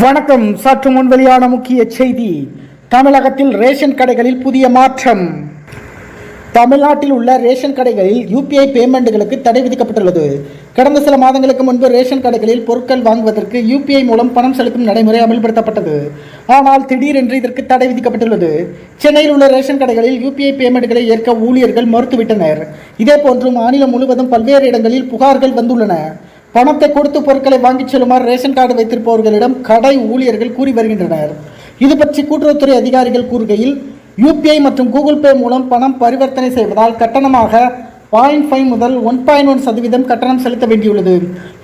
வணக்கம். சற்று முன் வெளியான முக்கிய செய்தி. தமிழகத்தில் ரேஷன் கடைகளில் புதிய மாற்றம். தமிழ்நாட்டில் உள்ள ரேஷன் கடைகளில் யூபிஐ பேமெண்ட்டுகளுக்கு தடை விதிக்கப்பட்டுள்ளது. கடந்த சில மாதங்களுக்கு முன்பு ரேஷன் கடைகளில் பொருட்கள் வாங்குவதற்கு யூபிஐ மூலம் பணம் செலுத்தும் நடைமுறை அமல்படுத்தப்பட்டது. ஆனால் திடீரென்று இதற்கு தடை விதிக்கப்பட்டுள்ளது. சென்னையில் உள்ள ரேஷன் கடைகளில் யூபிஐ பேமெண்ட்களை ஏற்க ஊழியர்கள் மறுத்துவிட்டனர். இதேபோன்று மாநிலம் முழுவதும் பல்வேறு இடங்களில் புகார்கள் வந்துள்ளன. பணத்தை கொடுத்து பொருட்களை வாங்கிச் செல்லுமாறு ரேஷன் கார்டு வைத்திருப்பவர்களிடம் கடை ஊழியர்கள் கூறி வருகின்றனர். இது பற்றி கூட்டுறவுத்துறை அதிகாரிகள் கூறுகையில் யூபிஐ மற்றும் கூகுள் பே மூலம் பணம் பரிவர்த்தனை செய்வதால் கட்டணமாக பாயிண்ட் ஃபைவ் முதல் ஒன் பாயிண்ட் ஒன் சதவீதம் கட்டணம் செலுத்த வேண்டியுள்ளது.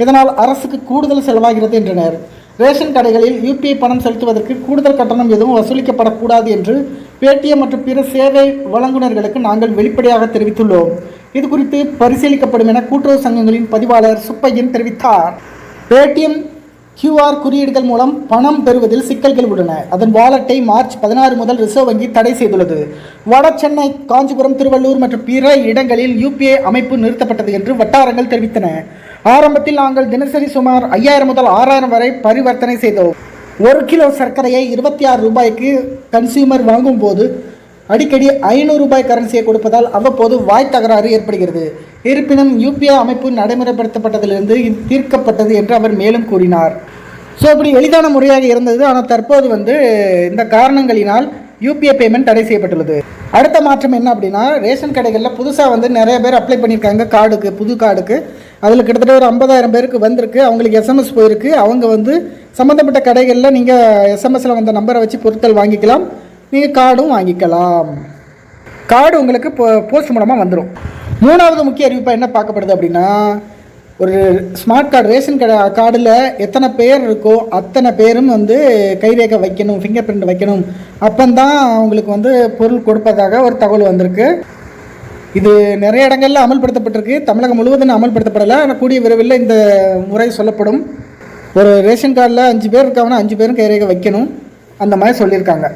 இதனால் அரசுக்கு கூடுதல் செலவாகிறது என்றனர். ரேஷன் கடைகளில் யூபிஐ பணம் செலுத்துவதற்கு கூடுதல் கட்டணம் எதுவும் வசூலிக்கப்படக்கூடாது என்று பேடிஎம் மற்றும் பிற சேவை வழங்குநர்களுக்கு நாங்கள் வெளிப்படையாக தெரிவித்துள்ளோம். இது குறித்து பரிசீலிக்கப்படும் என கூட்டுறவு சங்கங்களின் பதிவாளர் சுப்பையன் தெரிவித்தார். பேடிஎம் கியூஆர் குறியீடுகள் மூலம் பணம் பெறுவதில் சிக்கல்கள் உள்ளன. அதன் வாலெட்டை மார்ச் பதினாறு முதல் ரிசர்வ் வங்கி தடை செய்துள்ளது. வட சென்னை காஞ்சிபுரம் திருவள்ளூர் மற்றும் பிற இடங்களில் யூபிஐ அமைப்பு நிறுத்தப்பட்டது என்று வட்டாரங்கள் தெரிவித்தன. ஆரம்பத்தில் நாங்கள் தினசரி சுமார் ஐயாயிரம் முதல் ஆறாயிரம் வரை பரிவர்த்தனை செய்தோம். ஒரு கிலோ சர்க்கரையை இருபத்தி ஆறு ரூபாய்க்கு கன்சியூமர் வாங்கும்போது அடிக்கடி ஐநூறு ரூபாய் கரன்சியை கொடுப்பதால் அவ்வப்போது வாய் தகராறு ஏற்படுகிறது. இருப்பினும் யூபிஐ அமைப்பு நடைமுறைப்படுத்தப்பட்டதிலிருந்து இது தீர்க்கப்பட்டது என்று அவர் மேலும் கூறினார். ஸோ இப்படி எளிதான முறையாக இருந்தது. ஆனால் தற்போது வந்து இந்த காரணங்களினால் யூபிஐ பேமெண்ட் தடை செய்யப்பட்டுள்ளது. அடுத்த மாற்றம் என்ன அப்படின்னா ரேஷன் கடைகளில் புதுசாக வந்து நிறைய பேர் அப்ளை பண்ணியிருக்காங்க. கார்டுக்கு புது கார்டுக்கு. அதில் கிட்டத்தட்ட ஒரு ஐம்பதாயிரம் பேருக்கு வந்திருக்கு. அவங்களுக்கு எஸ்எம்எஸ் போயிருக்கு. அவங்க வந்து சம்மந்தப்பட்ட கடைகளில் நீங்கள் எஸ்எம்எஸில் வந்த நம்பரை வச்சு பொருட்கள் வாங்கிக்கலாம். நீங்கள் கார்டும் வாங்கிக்கலாம். கார்டு உங்களுக்கு போ போஸ்ட் மூலமாக வந்துடும் மூணாவது முக்கிய அறிவிப்பாக என்ன பார்க்கப்படுது அப்படின்னா ஒரு ஸ்மார்ட் கார்டு ரேஷன் கடை கார்டில் எத்தனை பேர் இருக்கோ அத்தனை பேரும் வந்து கைரேகை வைக்கணும் ஃபிங்கர் பிரிண்ட் வைக்கணும். அப்போந்தான் அவங்களுக்கு வந்து பொருள் கொடுப்பதாக ஒரு தகவல் வந்திருக்கு. இது நிறைய இடங்களில் அமல்படுத்தப்பட்டிருக்கு. தமிழகம் முழுவதும் அமல்படுத்தப்படலை. ஆனால் கூடிய விரைவில் இந்த முறை சொல்லப்படும். ஒரு ரேஷன் கார்டில் அஞ்சு பேர் இருக்காங்கன்னா அஞ்சு பேரும் கைரேகை வைக்கணும். அந்த மாதிரி சொல்லியிருக்காங்க.